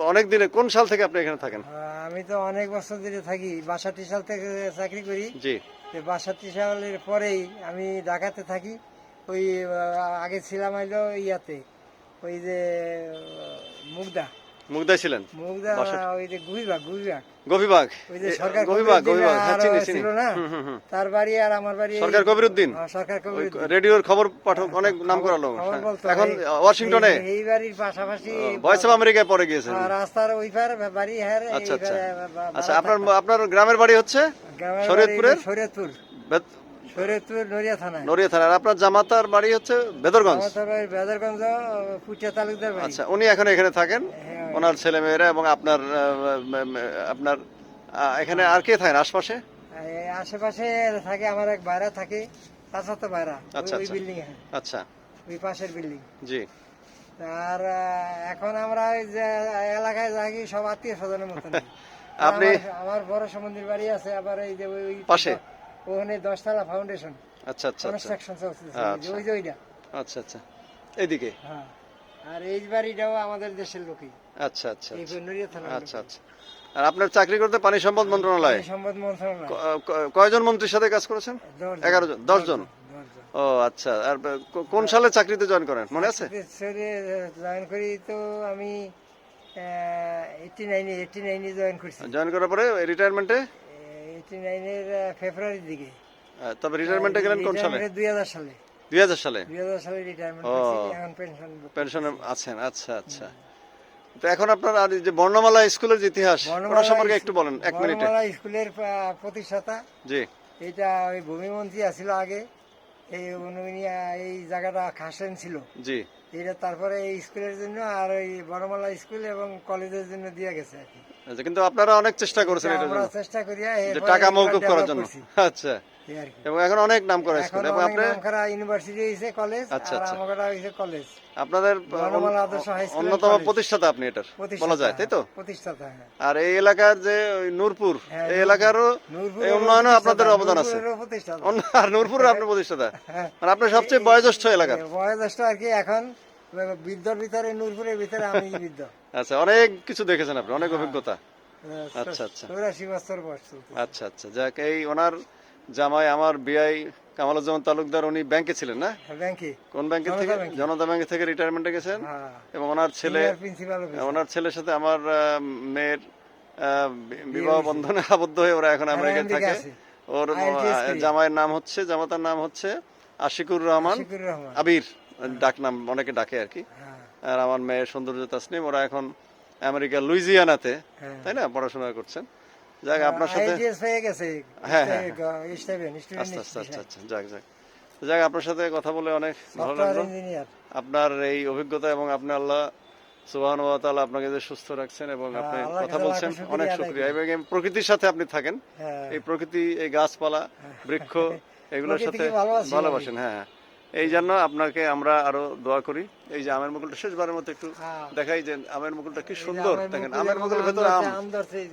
অনেক দিনে কোন সাল থেকে আপনি এখানে থাকেন? আমি তো অনেক বছর ধরে থাকি। বাষট্টি সাল থেকে চাকরি করি। জি। বাষট্টি সালের পরেই আমি ঢাকাতে থাকি। ওই আগে ছিলাম হইল ইয়াতে। ওই যে আহ, মুগদা ছিলেন? মুগদা ওই যে গুহিবাগ গুহিবাগ। গভীবাগ ওই যে সরকার গভীবাগ গভীবাগ হ্যাঁ চিনি চিনি। ছিল না? হুম, হুম, হুম। তার বাড়ি আর আমার বাড়ি সরকার কবির হ্যাঁ, সরকার রেডিওর খবর পাঠক অনেক নাম করা লোক। এখন ওয়াশিংটনে? এই- বাড়ির পাশাপাশি ভয়েস অফ আমেরিকায় পরে গিয়েছেন। রাস্তার ওই পার বাড়ি হ্যাঁ আচ্ছা আচ্ছা। আচ্ছা আপনার আপনার গ্রামের বাড়ি হচ্ছে শরীয়তপুরের? শরীয়তপুর। শরীয়তপুর নড়িয়া থানায়। নড়িয়া থানা আপনার জামাতার বাড়ি হচ্ছে বেদরগঞ্জ? আমার বাড়ি বেদরগঞ্জ পুটিয়া তালুকদার বাড়ি। আচ্ছা উনি এখন এখানে থাকেন? হ্যাঁ, ওনার ছেলে মেয়েরা এবং আপনার আপনার এখানে আর কে থাকেন আশপাশে? আশেপাশে থাকে আমার এক ভাড়া থাকে তাছাড়া তো আচ্ছা, ওই আচ্ছা। বিল্ডিং আচ্ছা। ওই পাশের বিল্ডিং জি। আর এখন আমরা ওই যে এলাকায় থাকি সব আত্মীয় স্বজনের মতন আপনি- আমার- বড় সম্বন্ধীর বাড়ি আছে আবার এই যে ওই ওই- পাশে? ওখানে দশতলা ফাউন্ডেশন আচ্ছা আচ্ছা আচ্ছা। কনস্ট্রাকশন চলতেছে আচ্ছা। ওই যে ওইটা। আচ্ছা আচ্ছা। এদিকে? হ্যাঁ। আর এই বাড়িটাও আমাদের দেশের লোকই। আচ্ছা আচ্ছা আচ্ছা। থানা আচ্ছা আচ্ছা। আর আপনার চাকরি করতে পানি সম্পদ মন্ত্রণালয়ে? সম্পদ মন্ত্রণালয়। কয়জন মন্ত্রীর সাথে কাজ করেছেন? এগারো জন দশ জন। ও আচ্ছা। আর কোন সালে চাকরিতে জয়েন করেন? মনে আছে? জয়েন করি তো আমি এইটি নাইনে এইটি নাইনে জয়েন করছি। জয়েন করার পরে রিটায়ারমেন্টে এইটি নাইনের ফেব্রুয়ারির দিকে। তবে রিটায়ারমেন্টে গেলেন কোন সালে? দুই হাজার সালে। দুই হাজার সালে? দুই হাজার সালে রিটায়ারমেন্ট এখন পেনশন পেনশনে আছেন আচ্ছা আচ্ছা। তো এখন আপনার আর যে বর্ণমালা স্কুলের ইতিহাস ওটা সম্পর্কে একটু বলেন এক মিনিটে। বর্ণমালা স্কুলের প্রতিষ্ঠাতা। জি। এটা ওই ভূমিমন্ত্রী আছিল আগে। এই উনি এই জায়গাটা খাসেন ছিল। জি। এটা তারপরে এই স্কুলের জন্য আর ওই বড়মালা স্কুল এবং কলেজের জন্য দিয়ে গেছে আর কি। আচ্ছা, কিন্তু আপনারা অনেক চেষ্টা করেছেন এটার জন্য। চেষ্টা করি যে টাকা মৌকুব করার জন্য। আচ্ছা। এবং এখন অনেক নাম করে স্কুল এবং আপনি ইউনিভার্সিটি হয়েছে কলেজ আচ্ছা, আর আচ্ছা। হয়েছে কলেজ আপনাদের অন্যতম প্রতিষ্ঠাতা আপনি এটার বলা যায় তাই তো? প্রতিষ্ঠাতা হ্যাঁ। আর এই এলাকার যে নূরপুর হ্যাঁ, এই এলাকারও উন্নয়নে আপনাদের অবদান আছে। আর নূরপুরের আপনার প্রতিষ্ঠাতা। হ্যাঁ। মানে আপনার সবচেয়ে বয়োজ্যেষ্ঠ এলাকার। বয়োজ্যেষ্ঠ আর কি এখন বিদ্যর ভিতরে নূরপুরের ভিতরে আমি বিদ্য আচ্ছা অনেক কিছু দেখেছেন আপনি অনেক অভিজ্ঞতা। আচ্ছা, আচ্ছা। চৌরাশি বছর বয়স আচ্ছা আচ্ছা। যাক এই ওনার জামাই আমার বিআই কামালুজ্জামান তালুকদার উনি ব্যাংকে ছিলেন না? ব্যাংকে। কোন ব্যাংকে থেকে? জনতা ব্যাংকে থেকে রিটায়ারমেন্টে গেছেন। হ্যাঁ। এবং ওনার ছেলে ওনার ছেলের সাথে আমার মেয়ের বিবাহ বন্ধনে আবদ্ধ হয়ে ওরা এখন আমেরিকায় থাকে। ওর জামাইয়ের নাম হচ্ছে জামাতার নাম হচ্ছে আশিকুর রহমান। আবির। ডাক নাম অনেকে ডাকে আর কি। আর আমার মেয়ের সৌন্দর্য তাসনিম ওরা এখন আমেরিকা লুইজিয়ানাতে হ্যাঁ। তাই না? পড়াশোনা করছেন। যাক আপনার সাথে হয়ে গেছে। হ্যাঁ, হ্যাঁ, আচ্ছা আচ্ছা আচ্ছা আচ্ছা যাক যাক। যাক আপনার সাথে কথা বলে অনেক ভালো লাগল। আপনার এই অভিজ্ঞতা এবং আপনি আল্লাহ সুবহান তাআলা আপনাকে যে সুস্থ রাখছেন এবং হ্যাঁ, আপনি কথা বলছেন অনেক শুকরিয়া। এবং প্রকৃতির সাথে আপনি থাকেন। হ্যাঁ। এই প্রকৃতি এই গাছপালা বৃক্ষ এগুলোর সাথে ভালোবাসেন হ্যাঁ হ্যাঁ। এই জন্য আপনাকে আমরা আরও দোয়া করি এই যে আমের মুকুলটা শেষবারের মতো একটু হ্যাঁ। দেখাই যে আমের মুকুলটা কি সুন্দর দেখেন আমের মুকুলের ভেতরে আম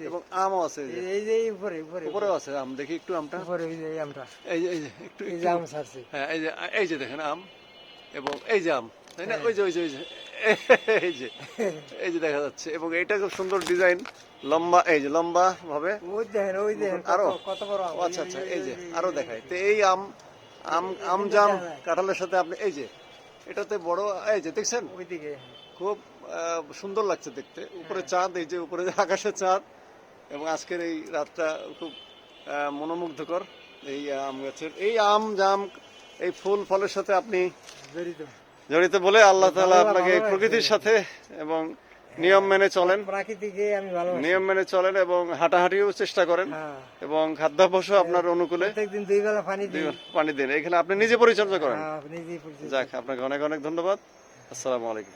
এবং আমও আছে এই যে উপরে উপরে উপরেও আছে আম দেখি একটু আমটা উপরে এই যে আমটা এই যে একটু এই যে আম ছাড়ছে হ্যাঁ এই যে এই যে দেখেন আম এবং এই যে আম তাই না ওই যে ওই যে ওই যে এই যে এই যে দেখা যাচ্ছে এবং এইটা খুব সুন্দর ডিজাইন লম্বা এই যে লম্বা ভাবে ওই দেখেন ওই দেখেন আরও? কত বড় আচ্ছা আচ্ছা এই যে আরও দেখায় তো এই আম আম আম জাম কাঁঠালের সাথে আপনি এই যে এটাতে বড় এই যে দেখছেন? ওইদিকে। খুব সুন্দর লাগছে দেখতে। উপরে চাঁদ এই যে উপরে যে আকাশে চাঁদ এবং আজকের এই রাতটা খুব মনোমুগ্ধকর এই আম গাছের। এই আম জাম এই ফুল ফলের সাথে আপনি জড়িত। জড়িত বলে আল্লাহ তাআলা আপনাকে প্রকৃতির সাথে এবং নিয়ম মেনে চলেন। প্রাকৃতিকে আমি ভালোবাসি। নিয়ম মেনে চলেন এবং হাঁটাহাঁটিও চেষ্টা করেন। হ্যাঁ। এবং খাদ্যাভ্যাসও আপনার অনুকূলে। প্রত্যেকদিন দুই বেলা পানি দিই পানি দিন। এখানে আপনি নিজে পরিচর্যা করেন। হ্যাঁ, যাক আপনাকে অনেক অনেক ধন্যবাদ। আসসালামু আলাইকুম।